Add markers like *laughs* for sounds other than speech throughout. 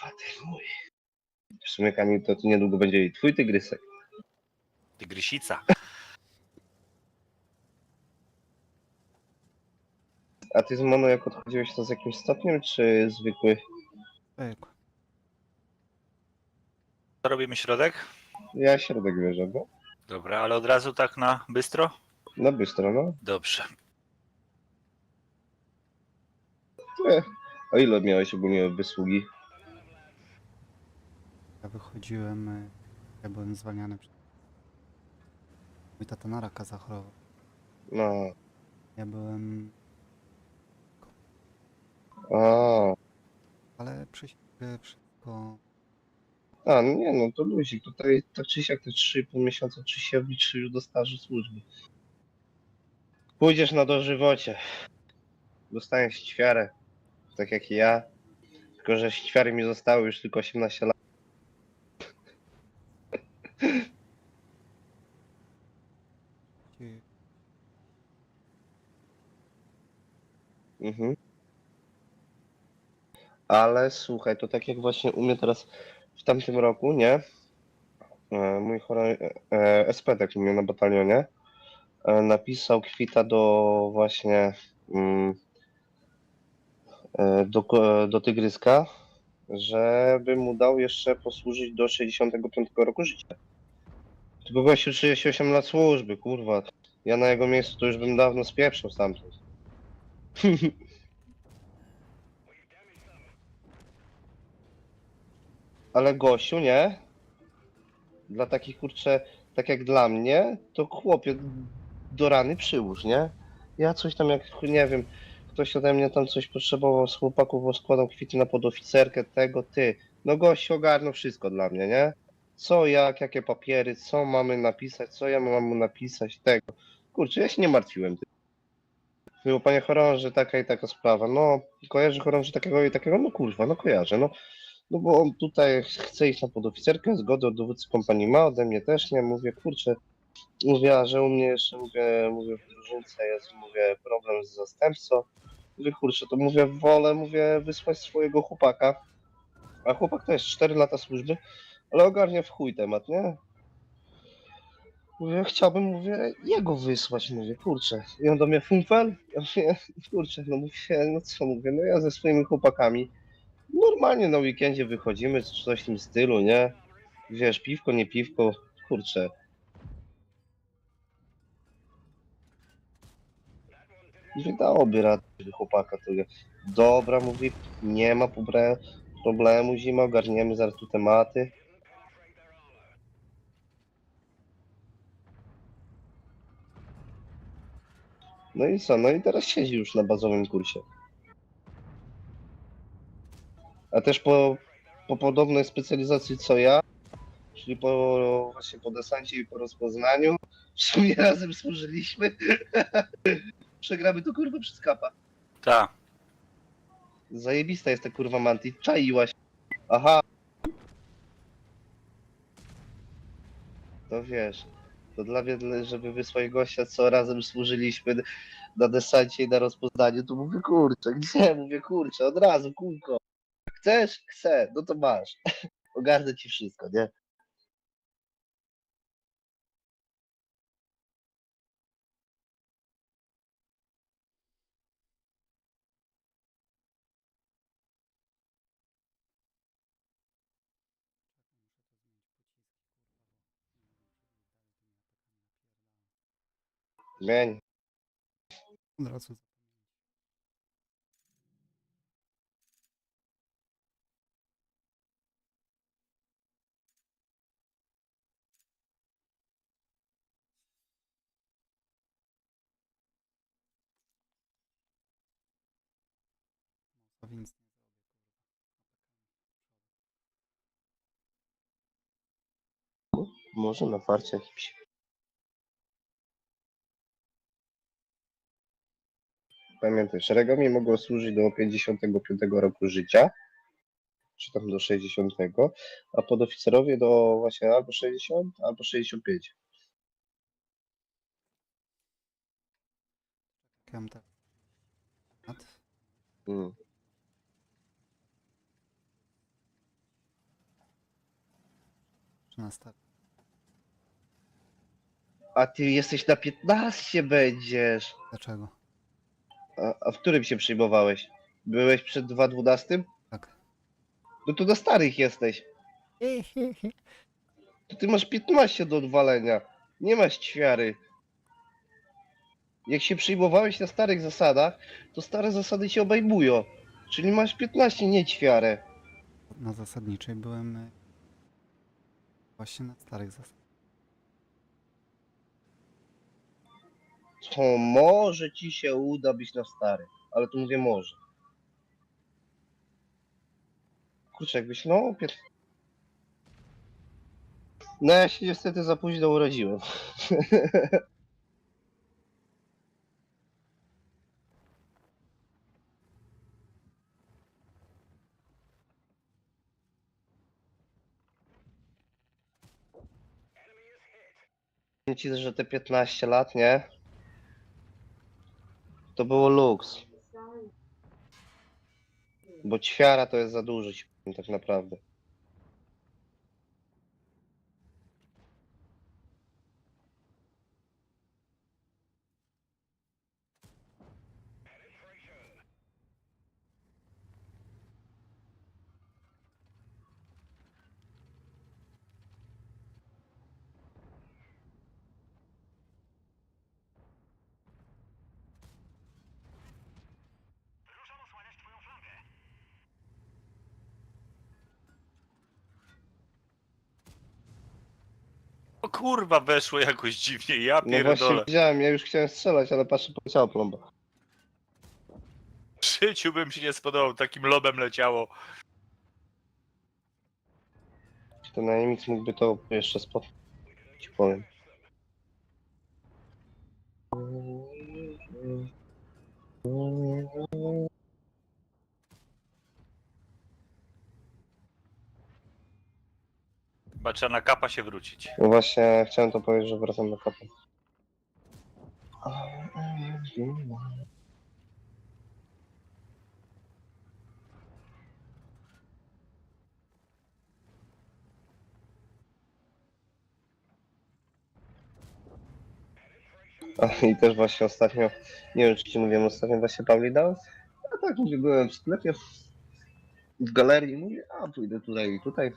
Kurwa, ty mój. W sumie Kamil, to, to niedługo będzie i twój tygrysek. Tygrysica. A ty z Mono jak odchodziłeś to z jakimś stopniem, czy zwykły? Zwykły. To robimy środek? Ja środek wierzę, no. Dobra, ale od razu tak na bystro? Na bystro, no. Dobrze. E, A ile miałeś ogólnie wysługi? Ja wychodziłem, y, ja byłem zwalniany przez... Mój tata na raka zachorował. No. Ja byłem... A, Ale przy siebie wszystko... a no nie no, to luzik. Tutaj tak czy siak te 3,5 miesiąca, czy się wliczy już do staży służby. Pójdziesz na dożywocie. Dostaniesz ćwiarę. Tak jak i ja. Tylko, że ćwiary mi zostały już tylko 18 lat. ci- Mhm. Ale słuchaj, to tak jak właśnie u mnie teraz w tamtym roku, nie? E, Mój chory e, SPD u mnie na batalionie e, napisał kwita do właśnie mm, e, do, do Tygryska, żeby mu dał jeszcze posłużyć do 65 roku życia. Tylko gościu 38 lat służby, kurwa. Ja na jego miejscu to już bym dawno spieprzał stamtąd. *laughs* Ale Gosiu, nie? Dla takich kurczę, tak jak dla mnie, to chłopie do rany przyłóż, nie? Ja coś tam jak, nie wiem, ktoś ode mnie tam coś potrzebował z chłopaków, bo składał kwity na podoficerkę, tego, ty. No gościu ogarnął wszystko dla mnie, nie? Co, jak, jakie papiery, co mamy napisać, co ja mam mu napisać, tego. Kurczę, ja się nie martwiłem. Mówił, panie chorąży, taka i taka sprawa. No, kojarzy chorąży takiego i takiego? No kurwa, no kojarzę, no. No bo on tutaj chce iść na podoficerkę, zgodę od dowódcy kompanii ma, ode mnie też nie, mówię, kurczę, mówię, a że u mnie jeszcze, mówię, mówię w drużynce jest, mówię, problem z zastępcą, mówię, kurczę, to mówię, wolę, mówię, wysłać swojego chłopaka, a chłopak to jest 4 lata służby, ale ogarnia w chuj temat, nie? Mówię, chciałbym, mówię, jego wysłać, mówię, kurczę. I on do mnie, Funfel? Ja mówię, *laughs* kurczę, no mówię, no co mówię, no ja ze swoimi chłopakami normalnie na weekendzie wychodzimy, coś w tym stylu, nie? Wiesz, piwko, nie piwko, kurczę. Wydałoby radę żeby chłopaka to Dobra, mówi, nie ma problemu, zima, ogarniemy zaraz tu tematy. No i co, no i teraz siedzi już na bazowym kursie. A też po, po podobnej specjalizacji co ja, czyli po właśnie po desancie i po rozpoznaniu, w sumie *laughs* razem służyliśmy. *laughs* Przegramy to kurwa przez kapa. Ta. Zajebista jest ta kurwa manti. Czaiłaś. Aha. To wiesz. To dla mnie, żeby wysłać gościa, co razem służyliśmy na desancie i na rozpoznaniu, to mówię kurczę, gdzie? Mówię kurczę, od razu, kółko. Chcesz? Chcę, no to masz. *laughs* Ogarnę ci wszystko, nie? Zmień. Od razu Może na farcie jakimś. Pamiętaj, szeregami mogło służyć do 55 roku życia, czy tam do 60, a podoficerowie do właśnie albo 60, albo 65. zrobiłem. tak. Lat. Mm. czy na stary? A ty jesteś na 15 będziesz. Dlaczego? A, a w którym się przyjmowałeś? Byłeś przed 2.12? Tak. No to na starych jesteś. To ty masz 15 do odwalenia. Nie masz ćwiary. Jak się przyjmowałeś na starych zasadach, to stare zasady cię obejmują. Czyli masz 15, nie ćwiarę. Na zasadniczej byłem y, właśnie na starych zasadach. To może ci się uda być na starych. Ale tu mówię może. Kurczę, jakbyś no... Pier... No ja się niestety za późno urodziłem. *laughs* Ci, że te 15 lat, nie? To było luks. Bo ćwiara to jest za powiem tak naprawdę. O kurwa, weszło jakoś dziwnie, ja No właśnie pierdolę. widziałem, ja już chciałem strzelać, ale patrzę, poleciała plomba. W życiu bym się nie spodobał, takim lobem leciało. Ten AMX mógłby to jeszcze spot. Ci powiem. Chyba trzeba na kapa się wrócić. No właśnie chciałem to powiedzieć, że wracam do kapy. A i też właśnie ostatnio, nie wiem czy ci mówiłem, ostatnio właśnie Pauli dał. A tak mówię, byłem w sklepie, w galerii, mówię, a pójdę tutaj i tutaj.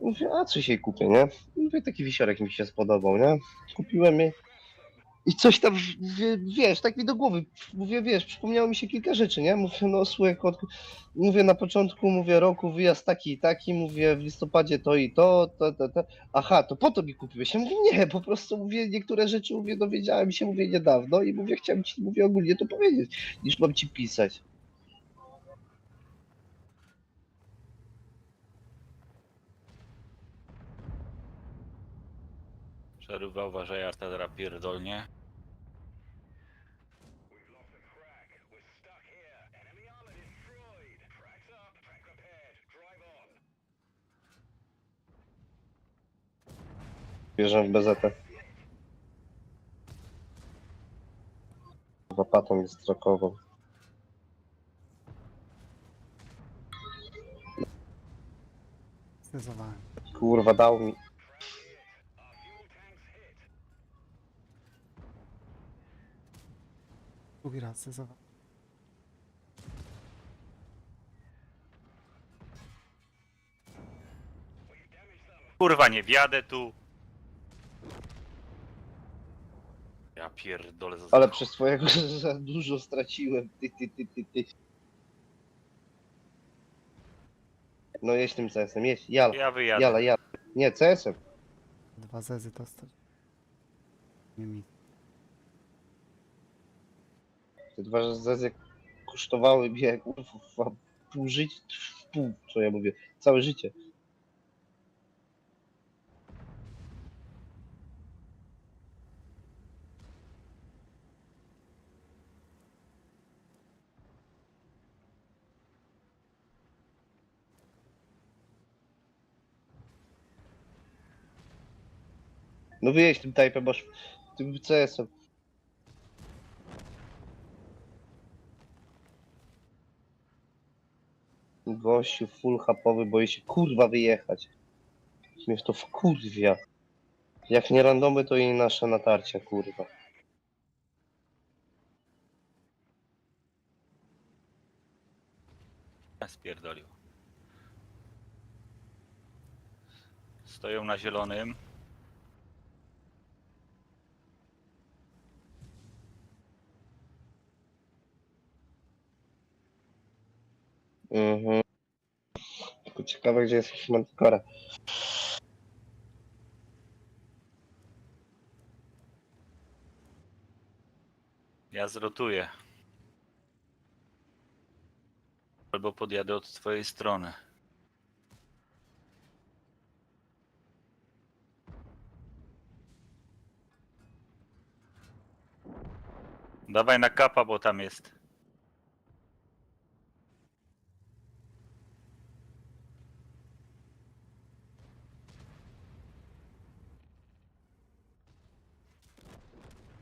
Mówię, a coś jej kupię, nie? Mówię, taki wisiorek mi się spodobał, nie? Kupiłem jej. I coś tam, wie- wiesz, tak mi do głowy, mówię, wiesz, przypomniało mi się kilka rzeczy, nie? Mówię, no słuchaj, mówię na początku, mówię, roku, wyjazd taki i taki, mówię, w listopadzie to i to, to, to, to. Aha, to po to mi kupiłeś. Ja mówię, nie, po prostu mówię, niektóre rzeczy, mówię, dowiedziałem się, mówię, niedawno i mówię, chciałem ci, mówię, ogólnie to powiedzieć, niż mam ci pisać. Przerywa, uważaj, Arta teraz pierdolnie. Bierzemy w bezetę. Łopatą jest. Zdecydowałem. Kurwa, dał mi. Raz zdecydowałem. Kurwa, nie wjadę tu. Ja pierdolę. za- Ale przez twojego *laughs* za dużo straciłem. Ty, ty, ty, ty, ty. No jeźdź tym CS-em, jeźdź. Jala, Ja wyjadę. jala, jala. Nie, CS-em. Dwa zezy dostać. Nie mi. Te dwa zezy kosztowały mnie kurwa pół życia, pół, co ja mówię, całe życie. No wyjeźdź tym typem, masz tym CS-em. Gościu full hapowy boi się kurwa wyjechać. Mnie to wkurwia. Jak nie randomy, to i nasze natarcia, kurwa. Spierdolił. Stoją na zielonym. Mhm. Tylko ciekawe, gdzie jest Manticora. Ja zrotuję. Albo podjadę od twojej strony. Dawaj na kapa, bo tam jest.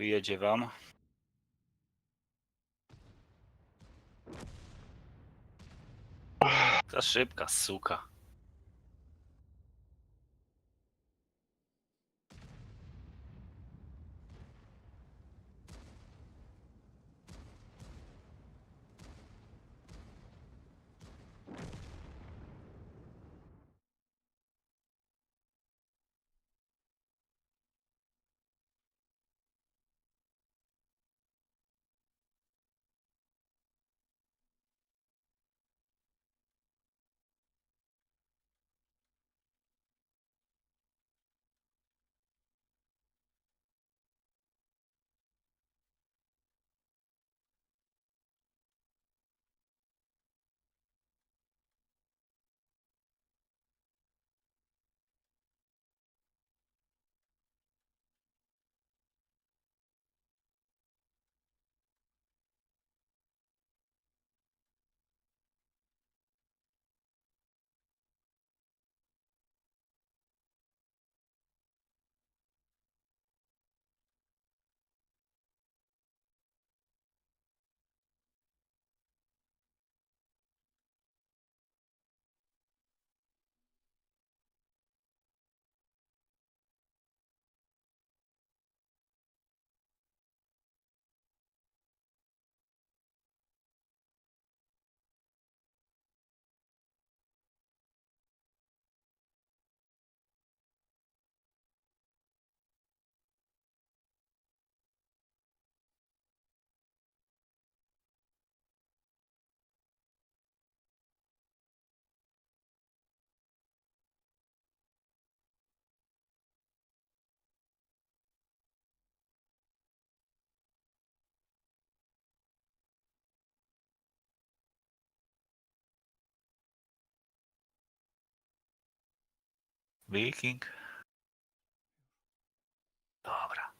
Wyjedzie wam. Za szybka, suka. Viking. Dobra.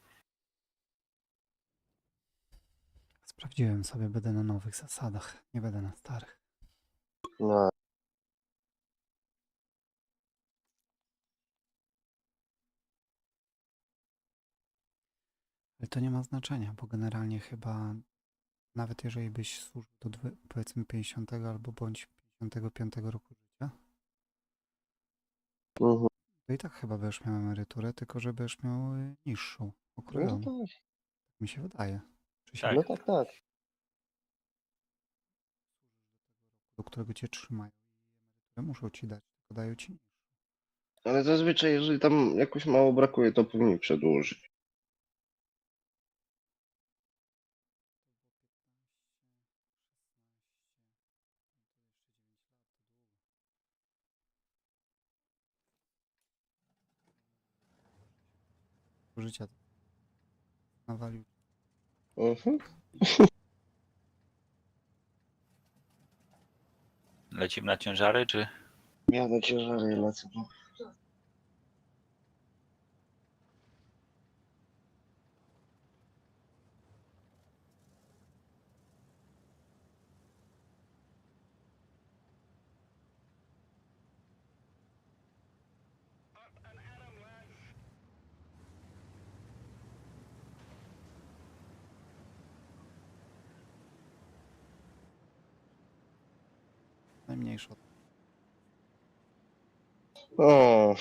Sprawdziłem sobie, będę na nowych zasadach, nie będę na starych. No, Ale to nie ma znaczenia, bo generalnie chyba nawet jeżeli byś służył do powiedzmy 50 albo bądź 55 roku życia, mhm. To i tak chyba będziesz miał emeryturę, tylko że będziesz miał y, niższą, no okrojoną. tak, Mi się wydaje. Czy się Tak. no tak, tak. do którego cię trzymają i muszą ci dać, tylko dają ci niższą. Ale zazwyczaj, jeżeli tam jakoś mało brakuje, to powinni przedłużyć. Życia nawalił. Mhm. Lecimy na ciężary, czy? Ja na ciężary lecę. bo O,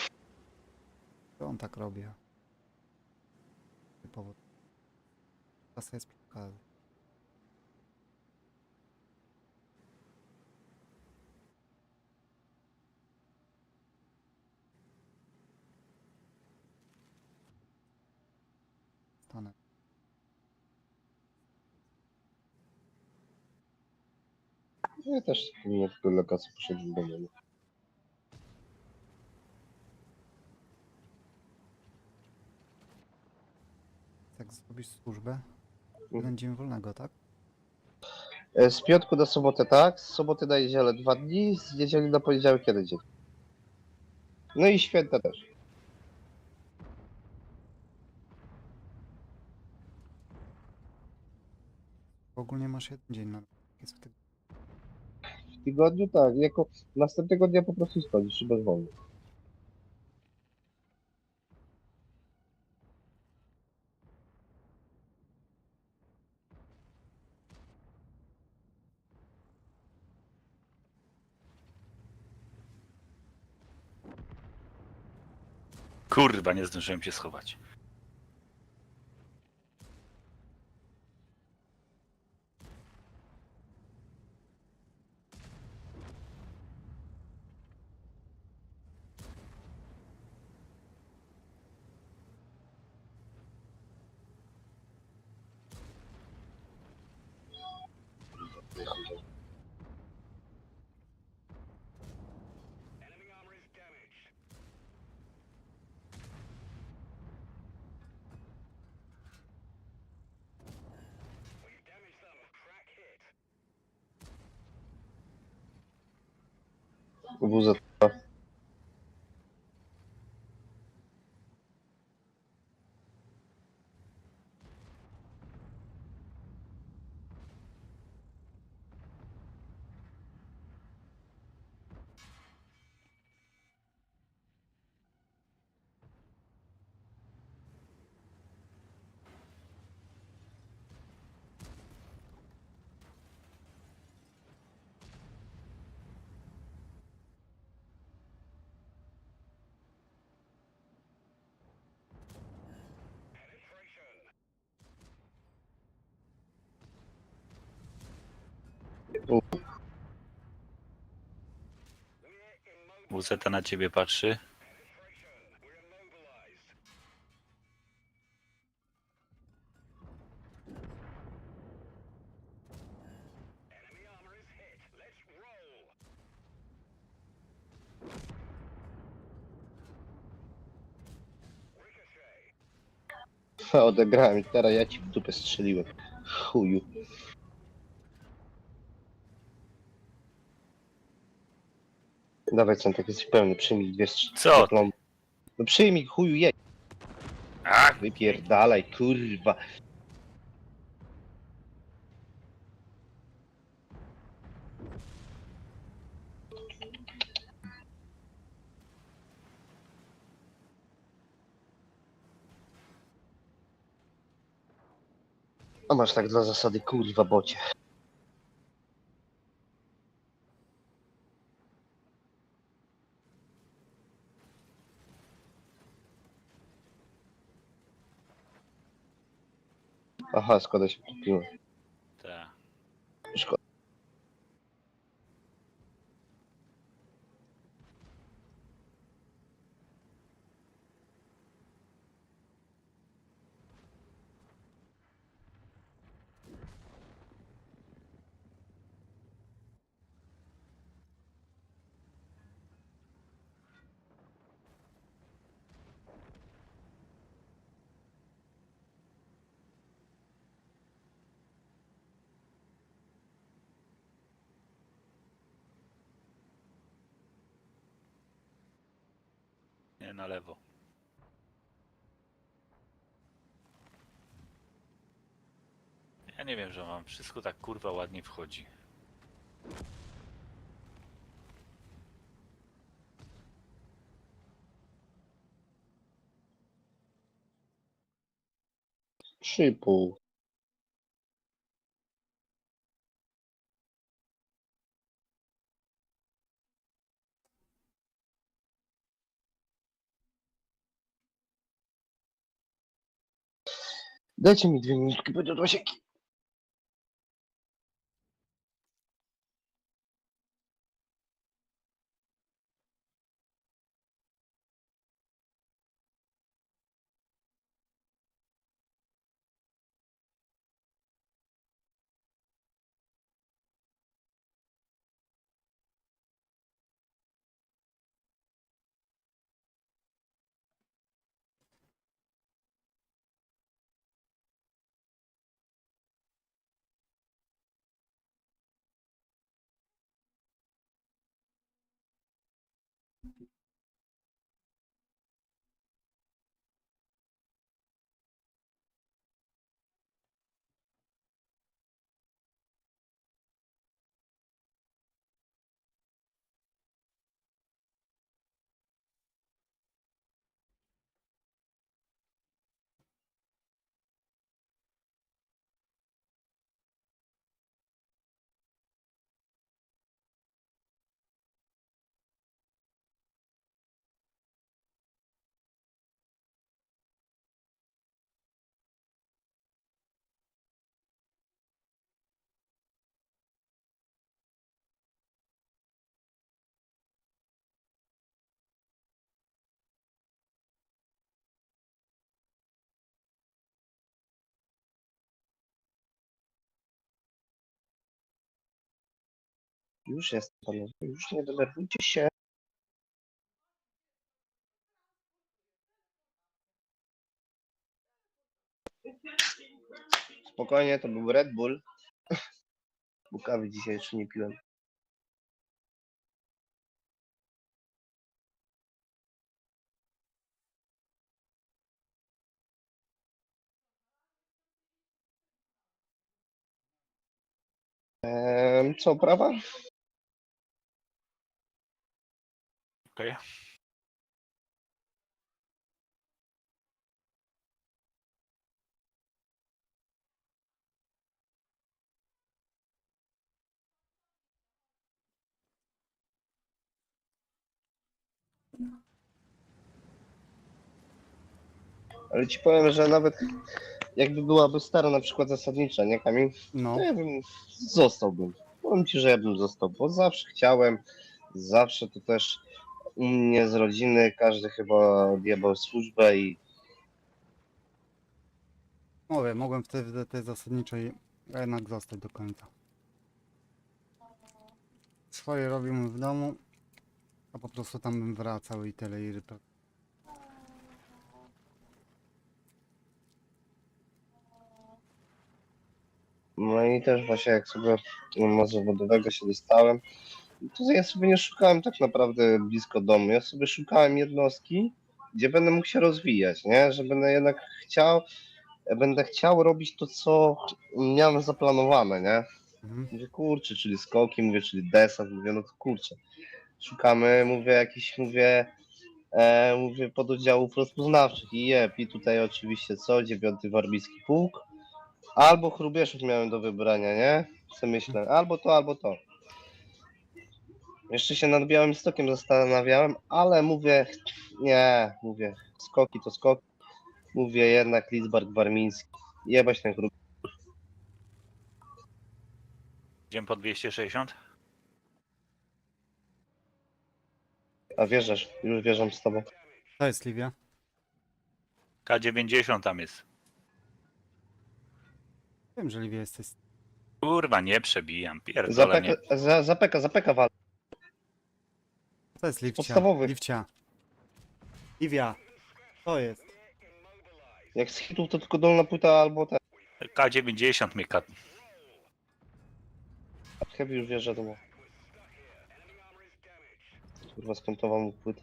To on tak robi. a Typowo. Kasa jest. Stanę. ja też nie tylko lokację poszedłem do mnie. Jak zrobisz służbę? Jeden dzień wolnego, tak? E, Z piątku na sobotę tak, z soboty na niedzielę dwa dni, z niedzieli na poniedziałek jeden dzień. No i święta też. Ogólnie masz jeden dzień na jest w tygodniu. W tygodniu tak, jako następnego dnia po prostu schodzisz i bez wolny. Kurwa, nie zdążyłem się schować. вузов. WZ na ciebie patrzy. Odegrałem teraz ja ci w dupę strzeliłem. Chuju. Dawaj, co tak jesteś pełny, przyjmij dwie strz- Co? plomby. No przyjmij, chuju, jedź. A, Wypierdalaj, kurwa. A masz tak dla zasady, kurwa, bocie. Aha, składa się kupiłem. Nie, na lewo. Ja nie wiem, że wam wszystko tak kurwa ładnie wchodzi. Trzy pół. Dajcie mi dwie minutki, będę do Już jest, panowie, już nie denerwujcie się. Spokojnie, to był Red Bull. Bo dzisiaj jeszcze nie piłem. Co, prawa? Okej. Ale ci powiem, że nawet jakby byłaby stara na przykład zasadnicza, nie Kamil? No, To ja bym zostałbym. Powiem ci, że ja bym został, bo zawsze chciałem, zawsze to też u mnie z rodziny każdy chyba odjebał służbę i mówię, mogłem wtedy do tej zasadniczej jednak zostać do końca. Swoje robił w domu, a po prostu tam bym wracał i tyle. I repre- no i też właśnie jak sobie no, zawodowego się dostałem, to ja sobie nie szukałem tak naprawdę blisko domu, ja sobie szukałem jednostki, gdzie będę mógł się rozwijać, nie? Że będę jednak chciał, będę chciał robić to, co miałem zaplanowane, nie? Mhm. Mówię, kurczę, czyli skoki, mówię, czyli desant, mówię, no to kurczę. Szukamy, mówię, jakiś, mówię, e, mówię, pododdziałów rozpoznawczych i jeb, i tutaj oczywiście co, dziewiąty Warbicki Pułk, albo Chrubieszów miałem do wybrania, nie? Co myślę, albo to, albo to. Jeszcze się nad Białym Stokiem zastanawiałem, ale mówię, nie, mówię, skoki to skoki, mówię jednak Lidzbark Warmiński, jebać ten Chrub. Idziemy po 260? A wierzysz, już wierzę z tobą. To jest Livia. K90 tam jest. Wiem, że Livia jesteś. Kurwa, nie przebijam. Pierdolę, Zapeka, nie. za, zapeka, zapeka wal. To jest Livcia. Podstawowych. Livcia. Livia. To jest. Jak z hitów to tylko dolna płyta albo ten. K90 mnie kat... Heavy już wierzę to ma. Kurwa skontował mu płytę.